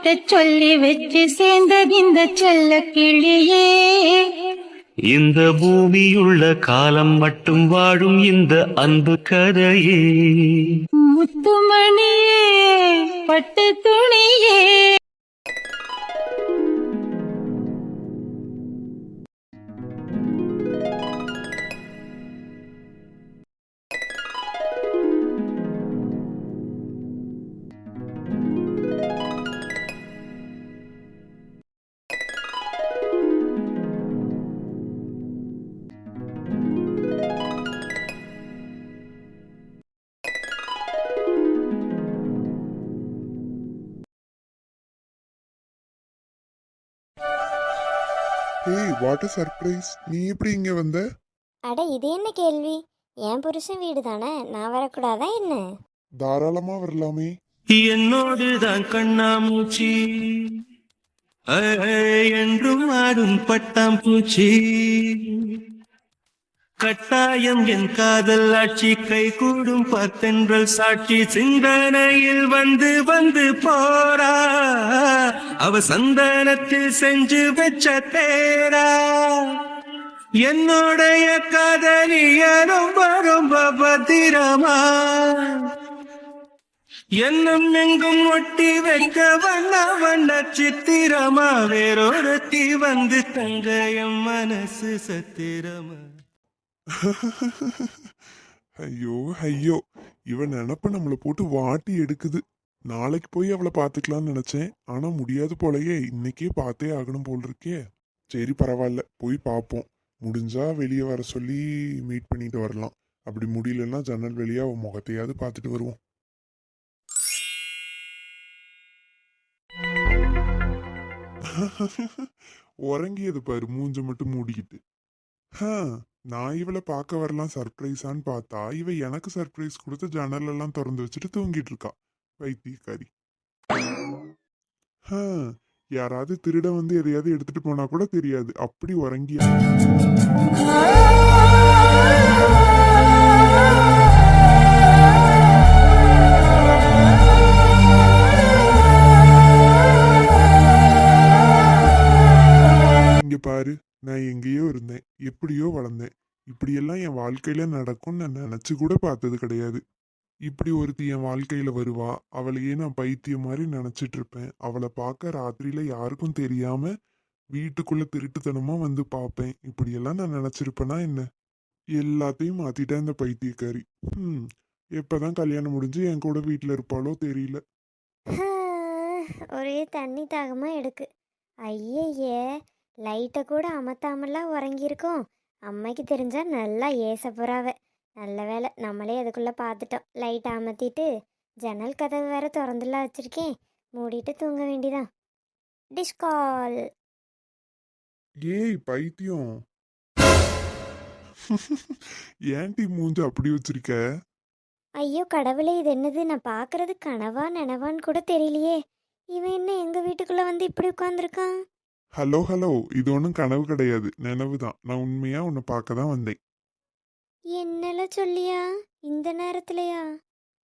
கிட்ட சொல்லி வச்சு சேர்ந்தது இந்த செல்ல கிளியே. இந்த பூமியுள்ள காலம் மட்டும் வாழும் இந்த அன்பு கதையே. முத்துமணியே பட்டு துணியே. ஏய் வாட் சர்ப்ரைஸ் நீ எப்படி இங்க வந்த? அட இது என்ன கேள்வி? என் புருஷன் வீடு தானே நான் வரக்கூடாதா என்ன? தாராளமா வரலாமே. என்னோடு தான் கண்ணாமூச்சி என்றும் ஆடும் பட்டாம்பூச்சி. கட்டாயம் என் காதல் ஆட்சி கை கூடும் பத்தென்றல் சாட்சி சிந்தனையில் வந்து வந்து போரா. அவ சந்தனத்தில் செஞ்சு வச்ச தேரா என்னுடைய காதலிய ரொம்ப ரொம்ப பத்திரமா. என்னும் எங்கும் ஒட்டி வைக்க வண்ண வண்ண சித்திரமா. வேறொருத்தி வந்து தங்க என் மனசு சத்திரமா. ஐயோ ஐயோ. இவன் நினப்ப நம்மளை போட்டு வாட்டி எடுக்குது. நாளைக்கு போய் அவளை பார்த்துக்கலாம்னு நினச்சேன். ஆனால் முடியாது போலயே இன்னைக்கே பார்த்தே ஆகணும் போல் இருக்கே சரி பரவாயில்ல. போய் பார்ப்போம் முடிஞ்சா வெளியே வர சொல்லி மீட் பண்ணிட்டு வரலாம். அப்படி முடியலன்னா ஜன்னல் வெளியே அவன் முகத்தையாவது பார்த்துட்டு வருவோம். உறங்கியது பாரு மூஞ்ச மட்டும் மூடிக்கிட்டு. ஹ. நான் இவளை பார்க்க வரலாம் சர்ப்ரைஸான்னு பார்த்தா இவ எனக்கு சர்ப்ரைஸ் கொடுத்து ஜன்னலெல்லாம் திறந்து வச்சுட்டு தூங்கிட்டு இருக்கா. வைத்தியக்காரி யாராவது திருட வந்து எதையாவது எடுத்துட்டு போனா கூட தெரியாது. அப்படி உறங்கி இங்க பாரு. நான் எங்கேயோ இருந்தேன். எப்படியோ வளர்ந்தேன். இப்படியெல்லாம் என் வாழ்க்கையில நடக்கும்னு நான் நினைச்சு கூட பார்த்தது கிடையாது. இப்படி ஒருத்தி என் வாழ்க்கையில வருவா. அவளையே நான் பைத்தியம் மாதிரி நினைச்சிட்டு இருப்பேன். அவளை பார்க்க ராத்திரியில யாருக்கும் தெரியாம வீட்டுக்குள்ள திருட்டுத்தனமா வந்து பார்ப்பேன். இப்படியெல்லாம் நான் நினைச்சிருப்பேனா என்ன? எல்லாத்தையும் மாத்திட்டேன் இந்த பைத்தியக்காரி. ம் எப்பதான் கல்யாணம் முடிஞ்சு என் கூட வீட்டுல இருப்பாளோ தெரியல. ஒரே தண்ணி தாகமா எடுக்கு. ஐயையே. லைட்டை கூட அமத்தாமலாம் உறங்கியிருக்கோம். அம்மைக்கு தெரிஞ்சா நல்லா ஏச போறாவ நல்ல வேளை நம்மளே அதுக்குள்ள பார்த்துட்டோம் லைட் அமர்த்திட்டு ஜன்னல் கதவு வேற திறந்துலாம் வச்சிருக்கேன் மூடிட்டு தூங்க வேண்டிதான். டிஸ்கால் ஏய் பைத்தியம். ஏன்டி மூஞ்ச அப்படி வச்சிருக்க? ஐயோ கடவுளே இது என்னது? நான் பார்க்கறது கனவா நனவான்னு கூட தெரியலையே. இவன் என்ன எங்க வீட்டுக்குள்ள வந்து இப்படி உட்காந்துருக்கான் ஹலோ ஹலோ இது ஒன்றும் கனவு கிடையாது. நினைவு தான். நான் உண்மையா உன்னை பார்க்க தான் வந்தேன். என்னல சொல்லியா? இந்த நேரத்துலயா?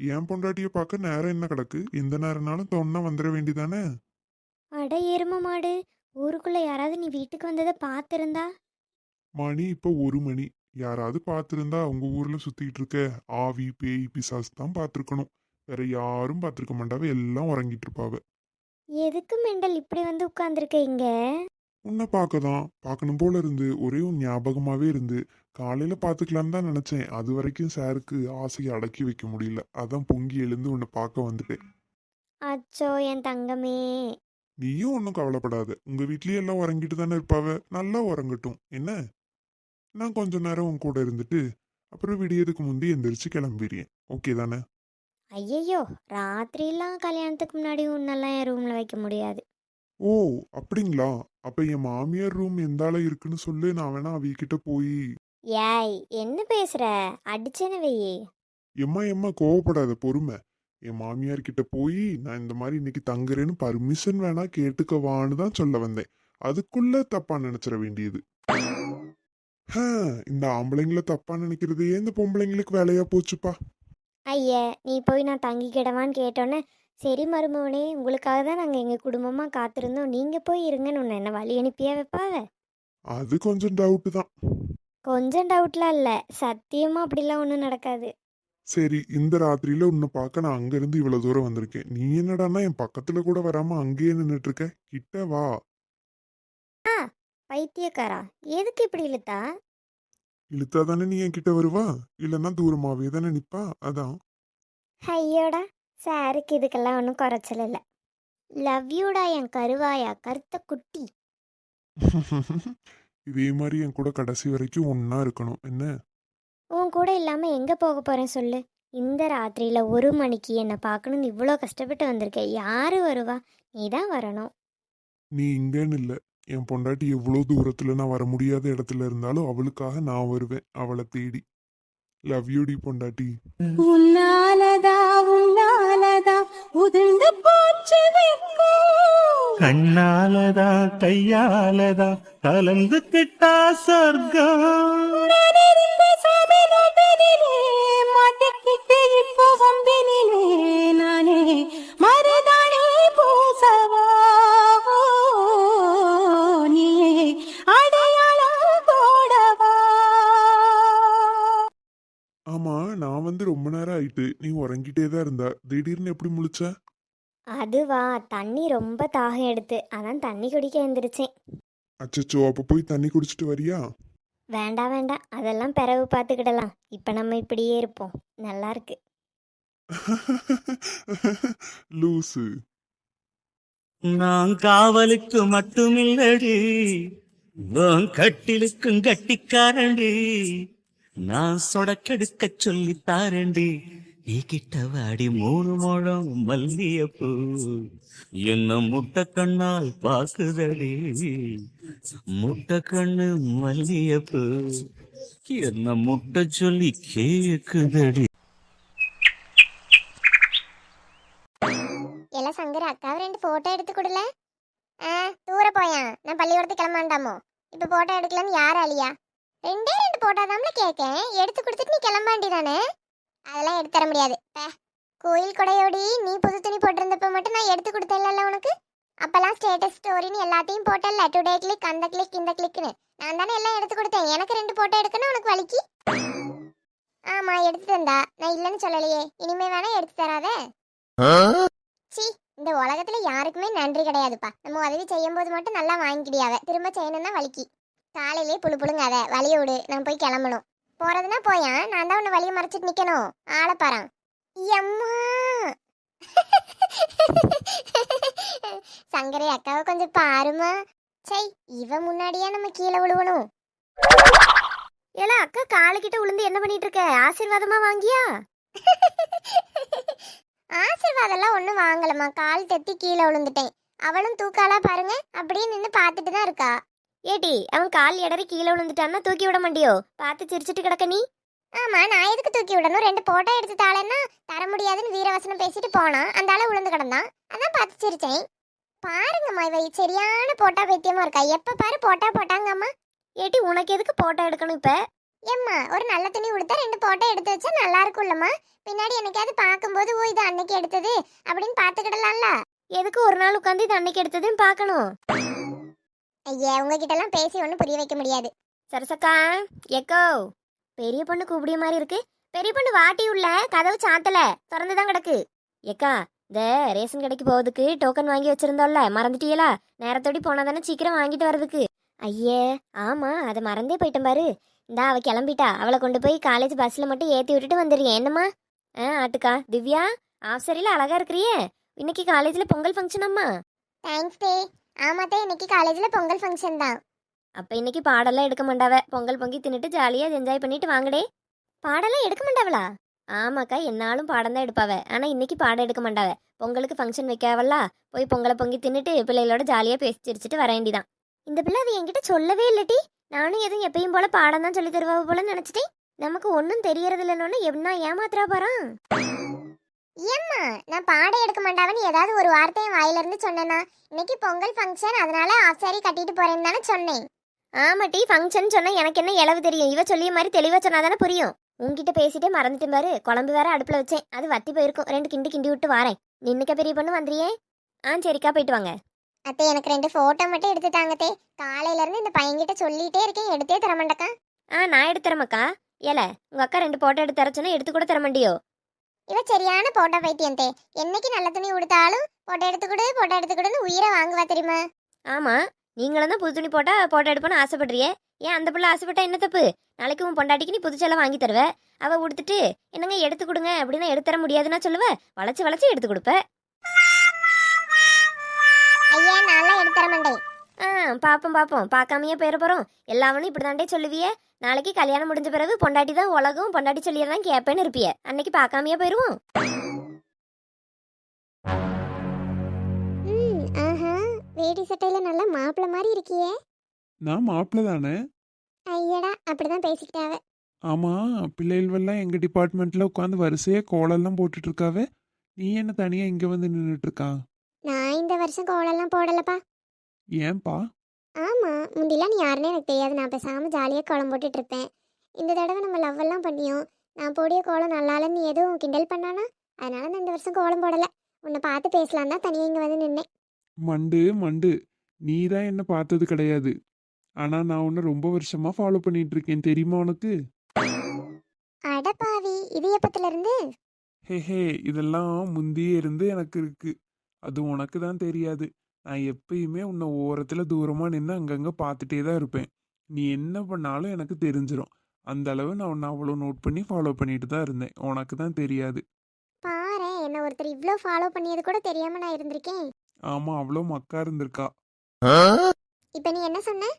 என் பொண்டாட்டிய பார்க்க நேரம் என்ன கிடக்கு? எந்த நேரம்னாலும் தோணுனா வந்துட வேண்டியதானே? அட எரும மாடு. ஊருக்குள்ள யாராவது நீ வீட்டுக்கு வந்ததை பார்த்திருந்தா? மணி இப்போ ஒரு மணி. யாராவது பார்த்துருந்தா உங்க ஊர்ல சுத்திட்டு இருக்க ஆவி பேய் பிசாசு தான் பார்த்துருக்கணும். வேற யாரும் பார்த்துருக்க மாட்டாவ. எல்லாம் உறங்கிட்டு இருப்பாவ. எதுக்கு மெண்டல் இப்படி வந்து உட்கார்ந்துருக்க இங்க? உன்னை பார்க்க தான் பார்க்கணும் போல இருந்து. ஒரே ஒரு ஞாபகமாவே இருந்து. காலையில பார்த்துக்கலான்னு தான் நினைச்சேன். அது வரைக்கும் சாருக்கு ஆசையை அடக்கி வைக்க முடியல. அதான் பொங்கி எழுந்து உன்னை பார்க்க வந்துட்டேன். அச்சோ என் தங்கமே. நீயும் ஒன்றும் கவலைப்படாத. உங்க வீட்லயே எல்லாம் உறங்கிட்டு தானே இருப்பாவ? நல்லா உறங்கட்டும். என்ன? நான் கொஞ்ச நேரம் உன் கூட இருந்துட்டு அப்புறம் விடியதுக்கு முந்தி எந்திரிச்சு கிளம்பிடுறேன். ஓகே தானே? ஐயையோ! ராத்திரிலாம் கல்யாணத்துக்கு முன்னாடி உன்னெல்லாம் என் ரூம்ல வைக்க முடியாது. ஓ! அப்படிங்களா? அப்ப என் மாமியார் ரூம் எந்தால இருக்குன்னு சொல்லு நான் வேணா அவகிட்ட போய். ஏய் என்ன பேசுற? அடிச்சேன்னு வையே எம்மா எம்மா கோவப்படாத பொறுமை. என் மாமியார் கிட்ட போய் நான் இந்த மாதிரி இன்னைக்கு தங்குறேன்னு பர்மிஷன் வேணா கேட்டுக்கவான்னு தான் சொல்ல வந்தேன். அதுக்குள்ள தப்பா நினைச்சிட வேண்டியது. ஹ, இந்த ஆம்பளைங்களை தப்பா நினைக்கிறதே இந்த பொம்பளைங்களுக்கு வேலையா போச்சுப்பா. ஐய நீ போய் நான் தங்கிக்கிடவான்னு கேட்டோன்னே சரி மருமவனே உங்களுக்காக தான் நாங்கள் எங்கள் குடும்பமாக காத்திருந்தோம். நீங்கள் போய் இருங்கன்னு உன்னை என்ன வழி அனுப்பியா வைப்பாவ? அது கொஞ்சம் டவுட்டு தான். கொஞ்சம் டவுட்லாம் இல்லை. சத்தியமாக அப்படிலாம் ஒன்றும் நடக்காது. சரி இந்த ராத்திரியில உன்னை பார்க்க நான் அங்கிருந்து இவ்வளவு தூரம் வந்திருக்கேன். நீ என்னடான்னா என் பக்கத்துல கூட வராம அங்கேயே நின்னுட்டு இருக்க கிட்ட வா. பைத்தியக்காரா. எதுக்கு இப்படி இழுத்தா? இழுத்தா தானே நீ என் கிட்ட வருவா? இல்லைன்னா தூரமாவே தானே நிப்பா? அதான். ஐயோடா சாருக்கு இதுக்கெல்லாம் ஒன்றும் குறைச்சல் இல்லை. லவ் யூடா என் கருவாயா கருத்த குட்டி? இதே மாதிரி என் கூட கடைசி வரைக்கும் ஒன்னா இருக்கணும். என்ன? உன் கூட இல்லாமல் எங்கே போக போகிறேன் சொல்லு? இந்த ராத்திரியில் ஒரு மணிக்கு என்னை பார்க்கணுன்னு இவ்வளோ கஷ்டப்பட்டு வந்திருக்கேன் யார் வருவா? நீ தான் வரணும். நீ இங்கன்னு இல்ல. என் பொண்டாட்டி எவ்வளோ தூரத்துல நான் வர முடியாத இடத்துல இருந்தாலும் அவளுக்காக நான் வருவேன் அவளை தேடி. லவ் யூடி பொண்டாட்டி. உன்னாலதா உன்னாலதா உதிர்ந்து போச்சு. கண்ணாலதா கையாலதா கலந்து கிட்டா சொர்க்கம். மாட்டிக்கிட்டு இப்போ வம்பினிலே நானே ஆமா நான் வந்து ரொம்ப நேரம் ஆயிட்டு நீ உறங்கிட்டே தான் இருந்தா. திடீர்னு எப்படி முழிச்ச? அதுவா தண்ணி ரொம்ப தாகம் எடுத்து அதான் தண்ணி குடிக்க எழுந்திரிச்சேன் அச்சச்சோ அப்ப போய் தண்ணி குடிச்சிட்டு வரியா? வேண்டாம் வேண்டாம். அதெல்லாம் பிறகு பார்த்துக்கிடலாம். இப்போ நம்ம இப்படியே இருப்போம். நல்லா இருக்கு. லூசு. நான் காவலுக்கு மட்டுமில்லடி உன் கட்டிலுக்கும் கட்டிக்காரண்டி நான் சொடக்கெடுக்க சொல்லி தாரண்டி நீ கிட்ட வாடி மூணு முழம் பூ என்ன முட்டை கண்ணால் பாக்குதடி. முட்டை கண்ணு மல்லிய பூ என்ன முட்டை சொல்லி கேக்குதடி. எல்லாம் சங்கர் அக்காவை ரெண்டு போட்டோ எடுத்து கொடுல. தூர போயான். நான் பள்ளிக்கூடத்துக்கு கிளம்பாண்டாமோ. இப்ப போட்டோ எடுக்கலன்னு யார் அழியா? ரெண்டே தான்ல கேட்கேன் எடுத்து கொடுத்துட்டு நீ கிளம்பாண்டி தானே அதெல்லாம் எடுத்து தர முடியாது. பே கோயில் கொடையோடி நீ புது துணி போட்டிருந்தப்ப மட்டும் நான் எடுத்து கொடுத்தேன்ல உனக்கு? அப்பெல்லாம் ஸ்டேட்டஸ் ஸ்டோரின்னு எல்லாத்தையும் போட்டல டுடே கிளிக் அந்த கிளிக் இந்த கிளிக்னு நான் தானே எல்லாம் எடுத்து கொடுத்தேன். எனக்கு ரெண்டு ஃபோட்டோ எடுக்கணும் உனக்கு வலிக்கு? ஆமா எடுத்து தந்தா. நான் இல்லைன்னு சொல்லலையே. இனிமே வேணா எடுத்து தராதே. சி இந்த உலகத்துல யாருக்குமே நன்றி கிடையாதுப்பா. நம்ம உதவி செய்யும் போது மட்டும் நல்லா வாங்கிக்கிடியாவ. திரும்ப செய்யணும்னா வலிக்கு. காலையிலே புழு புழுங்காத வழிய விடு. நான் போய் கிளம்பணும். போறதுன்னா போயா நான் தான் உன்னை வழியை மறைச்சிட்டு நிக்கணும். ஆளை பாறான் எம்மா! சங்கரை அக்காவை கொஞ்சம் பாருமா சை இவ முன்னாடியே நம்ம கீழே விழுவணும். ஏல அக்கா காலுக்கிட்ட விழுந்து என்ன பண்ணிட்டு இருக்க ஆசீர்வாதமா வாங்கியா? ஆசீர்வாதம்லாம் ஒன்றும் வாங்கலம்மா. கால் தத்தி கீழே விழுந்துட்டேன் அவளும் தூக்காலா பாருங்க. அப்படியே நின்று பார்த்துட்டு தான் இருக்கா. ஏடி அவன் கால் இடறி கீழே விழுந்துட்டான்னா தூக்கி விட மாட்டியோ? பார்த்து சிரிச்சிட்டு கிடக்க நீ. ஆமா நான் எதுக்கு தூக்கி விடணும்? ரெண்டு போட்டோ எடுத்து தாளேன்னா தர முடியாதுன்னு வீரவசனம் பேசிட்டு போனான். அந்த ஆளு விழுந்து கிடந்தான். அதான் பார்த்து சிரிச்சேன். பாருங்கம்மா இவ சரியான போட்டா பைத்தியமா இருக்கா. எப்ப பாரு போட்டா போட்டாங்கம்மா. ஏட்டி உனக்கு எதுக்கு போட்டோ எடுக்கணும் இப்ப? ஏம்மா ஒரு நல்ல துணி உடுத்தா ரெண்டு போட்டோ எடுத்து வச்சா நல்லா இருக்கும்லம்மா. பின்னாடி என்னைக்காவது பார்க்கும்போது ஓ இது அன்னைக்கு எடுத்தது அப்படின்னு பார்த்துக்கிடலாம்ல. எதுக்கு ஒரு நாள் உட்காந்து இது அன்னைக்கு எடுத்ததுன்னு பார்க்கணும்? ஐயா உங்ககிட்ட எல்லாம் பேசி ஒன்றும் புரிய வைக்க முடியாது. சரசக்கா எக்கோ பெரிய பொண்ணு கூப்பிடிய மாதிரி இருக்கு. பெரிய பொண்ணு வாட்டி உள்ள கதவு சாத்தல திறந்து தான் கிடக்கு. எக்கா இந்த ரேஷன் கடைக்கு போவதுக்கு டோக்கன் வாங்கி வச்சிருந்தோம்ல மறந்துட்டீங்களா நேரத்தோடி போனா தானே சீக்கிரம் வாங்கிட்டு வர்றதுக்கு. ஐயே ஆமா அதை மறந்தே போயிட்டேன் பாரு. இந்தா அவ கிளம்பிட்டா. அவளை கொண்டு போய் காலேஜ் பஸ்ல மட்டும் ஏத்தி விட்டுட்டு வந்துடுறேன். என்னம்மா? ஆ ஆட்டுக்கா. திவ்யா ஆஃப் சரியில அழகா இருக்கிறியே. இன்னைக்கு காலேஜ்ல பொங்கல் ஃபங்க்ஷன் அம்மா. தேங்க்ஸ் டே ஆமாத்தே இன்னைக்கு காலேஜில் பொங்கல் ஃபங்க்ஷன் தான். அப்போ இன்னைக்கு பாடெல்லாம் எடுக்க மாட்டாவ. பொங்கல் பொங்கி தின்னுட்டு ஜாலியாக என்ஜாய் பண்ணிட்டு வாங்கடே. பாடெல்லாம் எடுக்க மாட்டாவளா? ஆமாக்கா என்னாலும் பாடம் தான் எடுப்பாவ. ஆனால் இன்னைக்கு பாடம் எடுக்க மாட்டாவ. பொங்கலுக்கு ஃபங்க்ஷன் வைக்காவல்லா போய் பொங்கலை பொங்கி தின்னுட்டு பிள்ளைகளோட ஜாலியாக பேசி சிரிச்சிட்டு வர வேண்டிதான். இந்த பிள்ளை அது என்கிட்ட சொல்லவே இல்லட்டி நானும் எதுவும் எப்பயும் போல பாடம் தான் சொல்லி தருவாவ போல நினச்சிட்டேன். நமக்கு ஒன்றும் தெரியறது இல்லைன்னு என்ன ஏமாத்துறா பாறான்? ஏம்மா நான் பாடம் எடுக்க மாட்டாவன்னு ஏதாவது ஒரு வார்த்தையை வாயில இருந்து சொன்னேனா? இன்னைக்கு பொங்கல் ஃபங்க்ஷன் அதனால ஆஃப் சாரி கட்டிட்டு போறேன்னு தானே சொன்னேன். ஆமாட்டி ஃபங்க்ஷன் சொன்னா எனக்கு என்ன இளவு தெரியும்? இவ சொல்லிய மாதிரி தெளிவா சொன்னா தானே புரியும்? உன்கிட்ட பேசிட்டே மறந்துட்டேன் பாரு. குழம்பு வேற அடுப்புல வச்சேன். அது வத்தி போயிருக்கும். ரெண்டு கிண்டி கிண்டி விட்டு வாரேன். நின்னுக்க பெரிய பொண்ணு வந்துறியே ஆ சரிக்கா போயிட்டு வாங்க. அத்தை எனக்கு ரெண்டு போட்டோ மட்டும் எடுத்து தாங்கத்தே காலையில இருந்து இந்த பையன்கிட்ட சொல்லிட்டே இருக்கேன். எடுத்தே தர மாட்டேக்கா ஆ நான் எடுத்து தரமாக்கா ஏல உங்க அக்கா ரெண்டு போட்டோ எடுத்து தர சொன்னா எடுத்து கூட தர மாட்டியோ இவ சரியான பைத்தியம் தே என்னைக்கு நல்ல துணி உடுத்தாலும் போட்டோ எடுத்து கொடு போட்டோ எடுத்து கொடுன்னு உயிரை வாங்குவா தெரியுமா? ஆமா நீங்களும் தான் புது துணி போட்டா போட்டோ எடுப்போன்னு ஆசைப்படுறியே. ஏன் அந்த பிள்ளை ஆசைப்பட்டா என்ன தப்பு? நாளைக்கு உன் பொண்டாட்டிக்கு நீ புதுச்செல்லாம் வாங்கி தருவ. அவ உடுத்துட்டு என்னங்க எடுத்து கொடுங்க அப்படின்னா எடுத்து தர முடியாதுன்னா சொல்லுவ. வளைச்சு வளைச்சு எடுத்து கொடுப்ப. ஐயா நல்லா எடுத்து தர மாட்டேன். ஆ பாப்போம் பாப்போம். பார்க்காமையே போயிட போறோம். எல்லாவனும் இப்படி தாண்டே சொல்லுவியே. நாளைக்கு கல்யாணம் முடிஞ்ச பிறகு பொண்டாட்டி தான் உலகம் பொண்டாட்டி சொல்லியதான் கேட்பேன்னு இருப்பிய. அன்னைக்கு பார்க்காமையே போயிருவோம். ஆஹா. வேடி சட்டையில நல்ல மாப்பிள்ள மாதிரி இருக்கியே. நான் மாப்பிள்ள தானே? ஐயடா அப்படிதான் பேசிக்கிட்டாவ. ஆமா பிள்ளைகளெல்லாம் எங்க டிபார்ட்மெண்ட்ல உட்காந்து வரிசையா கோலெல்லாம் போட்டுட்டு இருக்காவே. நீ என்ன தனியா இங்க வந்து நின்றுட்டு இருக்கா? நான் இந்த வருஷம் கோலெல்லாம் போடலப்பா. ஏன்பா? ஆமா முந்திலாம் நீ யாருன்னே எனக்கு தெரியாது. நான் பேசாம ஜாலியாக கோலம் போட்டுட்டு இருப்பேன் இந்த தடவை நம்ம லவ் எல்லாம் பண்ணியோம். நான் போடிய கோலம் நல்லா இல்லைன்னு நீ எதுவும் கிண்டல் பண்ணானா? அதனால நான் இந்த வருஷம் கோலம் போடல. உன்னை பார்த்து பேசலாம் தான் தனியாக இங்கே வந்து நின்னேன். மண்டு மண்டு. நீ தான் என்ன பார்த்தது கிடையாது. ஆனா நான் உன்னை ரொம்ப வருஷமா ஃபாலோ பண்ணிட்டு இருக்கேன் தெரியுமா உனக்கு? அடப்பாவி இது எப்பத்துல இருந்து ஹே ஹே. இதெல்லாம் முந்தியே இருந்து எனக்கு இருக்கு. அது உனக்கு தான் தெரியாது. நான் எப்பயுமே உன்னை ஓரத்துல தூரமா நின்று அங்கங்க பார்த்துட்டே தான் இருப்பேன். நீ என்ன பண்ணாலும் எனக்கு தெரிஞ்சிரும். அந்த அளவு நான் உன்னை அவ்வளோ நோட் பண்ணி ஃபாலோ பண்ணிட்டு தான் இருந்தேன். உனக்கு தான் தெரியாது. பாரு என்ன ஒருத்தர் இவ்வளோ ஃபாலோ பண்ணியது கூட தெரியாம நான் இருந்திருக்கேன். ஆமா அவ்வளோ மக்கா இருந்திருக்கா. இப்போ நீ என்ன சொன்ன?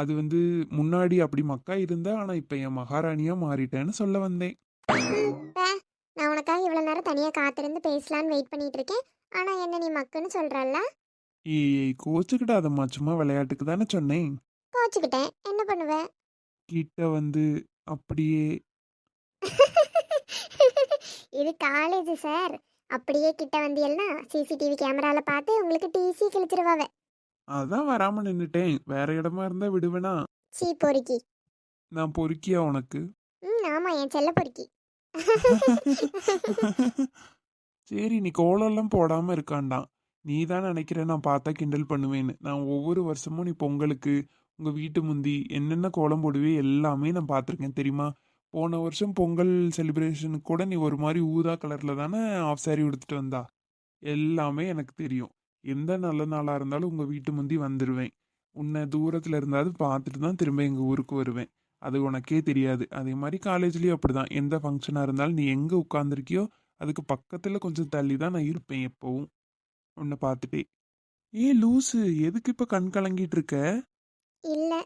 அது வந்து முன்னாடி அப்படி மக்கா இருந்தா ஆனா இப்ப என் மகாராணியா மாறிட்டேன்னு சொல்ல வந்தேன். நான் உனக்காக இவ்வளோ நேரம் தனியாக காத்திருந்து பேசலான்னு வெயிட் பண்ணிட்டு இருக்கேன். ஆனால் என்ன நீ மக்குன்னு சொல்கிறல்ல ஏய் கோச்சுக்கிட்டாதம்மா சும்மா விளையாட்டுக்கு தானே சொன்னேன். கோச்சுக்கிட்டேன். என்ன பண்ணுவேன் கிட்ட வந்து அப்படியே இது காலேஜ் சார் அப்படியே கிட்ட வந்தியல்னா சிசிடிவி கேமரால பார்த்து உங்களுக்கு டிசி கிழிச்சிருவாவ. அதான் வராம நின்னுட்டேன். வேற இடமா இருந்தா விடுவேனா? சீ பொறுக்கி. நான் பொறுக்கியா உனக்கு? ம் ஆமா என் செல்ல பொறுக்கி. சரி நீ கோலம்லாம் போடாமல் இருக்காண்டாம். நீ தான் நினைக்கிற நான் பார்த்தா கிண்டல் பண்ணுவேன்னு. நான் ஒவ்வொரு வருஷமும் நீ பொங்கலுக்கு உங்கள் வீட்டு முந்தி என்னென்ன கோலம் போடுவே எல்லாமே நான் பார்த்துருக்கேன் தெரியுமா? போன வருஷம் பொங்கல் செலிப்ரேஷனுக்கு கூட நீ ஒரு மாதிரி ஊதா கலரில் தானே ஆஃப் சாரி உடுத்துட்டு வந்தா? எல்லாமே எனக்கு தெரியும். எந்த நல்ல நாளாக இருந்தாலும் உங்கள் வீட்டு முந்தி வந்துடுவேன் உன்னை தூரத்தில் இருந்தாவது பார்த்துட்டு தான் திரும்ப எங்கள் ஊருக்கு வருவேன். அது உனக்கே தெரியாது. அதே மாதிரி காலேஜ்லயும் அப்படிதான். எந்த ஃபங்க்ஷனாக இருந்தாலும் நீ எங்கே உட்காந்துருக்கியோ அதுக்கு பக்கத்தில் கொஞ்சம் தள்ளி தான் நான் இருப்பேன் எப்போவும். உன்னை பார்த்துட்டே. ஏ லூசு எதுக்கு இப்போ கண் கலங்கிட்டு இருக்க? இல்லை.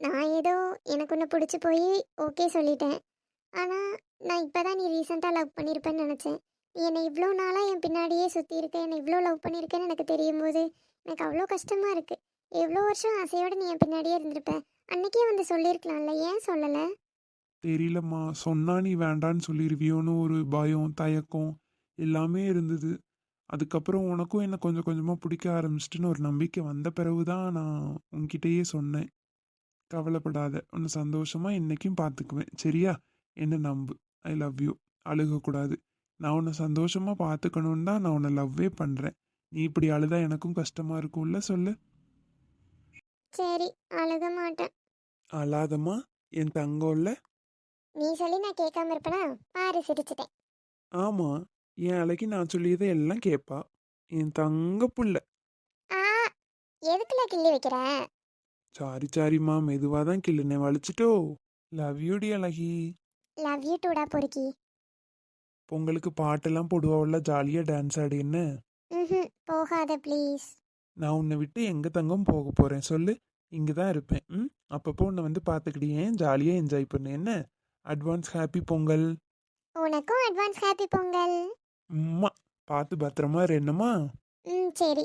நான் ஏதோ எனக்கு உன்னை பிடிச்சி போய் ஓகே சொல்லிட்டேன். ஆனால் நான் இப்போ தான் நீ ரீசெண்டாக லவ் பண்ணியிருப்பேன்னு நினச்சேன். நீ என்னை இவ்வளோ நாளாக என் பின்னாடியே சுற்றி இருக்க என்னை இவ்வளோ லவ் பண்ணியிருக்கேன்னு எனக்கு தெரியும் போது எனக்கு அவ்வளோ கஷ்டமாக இருக்குது எவ்வளோ வருஷம் ஆசையோடு நீ என் பின்னாடியே இருந்திருப்ப? அன்னைக்கே வந்து சொல்லியிருக்கலாம்ல ஏன் சொல்லலை? தெரியலம்மா. சொன்னா நீ வேண்டான்னு சொல்லிருவியோன்னு ஒரு பயம் தயக்கம் எல்லாமே இருந்தது. அதுக்கப்புறம் உனக்கும் என்ன கொஞ்சம் கொஞ்சமா பிடிக்க ஆரம்பிச்சிட்டுன்னு ஒரு நம்பிக்கை வந்த பிறகுதான் நான் உன்கிட்டயே சொன்னேன். கவலைப்படாத. உன்னை சந்தோஷமா என்னைக்கும் பார்த்துக்குவேன் சரியா? என்ன நம்பு. ஐ லவ் யூ அழுகக்கூடாது. நான் உன்னை சந்தோஷமா பார்த்துக்கணுன்னு தான் நான் உன்னை லவ்வே பண்றேன். நீ இப்படி அழுதா எனக்கும் கஷ்டமா இருக்கும்ல சொல்லு. சரி அழுக மாட்டேன். அழாதம்மா. என் தங்கம்ல நீ சொல்லி நான் கேட்காம இருப்பேனா? பாரு சிரிச்சிட்டேன். ஆமா என் அழகி நான் சொல்லியதை எல்லாம் கேட்பா என் தங்க புள்ள. ஆ எதுக்குல கிள்ளி வைக்கிற? சாரி சாரிம்மா மெதுவாக தான் கிள்ளுனே வலிச்சிட்டோ. லவ் யூடி அழகி. லவ் யூ டூடா பொறுக்கி. பொங்கலுக்கு பாட்டெல்லாம் போடுவாள்ல ஜாலியாக டான்ஸ் ஆடி என்ன? ம் போகாத ப்ளீஸ் நான் உன்னை விட்டு எங்க தங்கம் போக போறேன் சொல்லு. இங்கே தான் இருப்பேன் ம்? அப்பப்போ உன்னை வந்து பார்த்துக்கிட்டேன் ஜாலியாக என்ஜாய் பண்ணு என்ன? அட்வான்ஸ் ஹாப்பி பொங்கல் உனக்கும் அட்வான்ஸ் ஹாப்பி பொங்கல் அம்மா பார்த்து பத்திரமா இரு என்னம்மா? ம் சரி.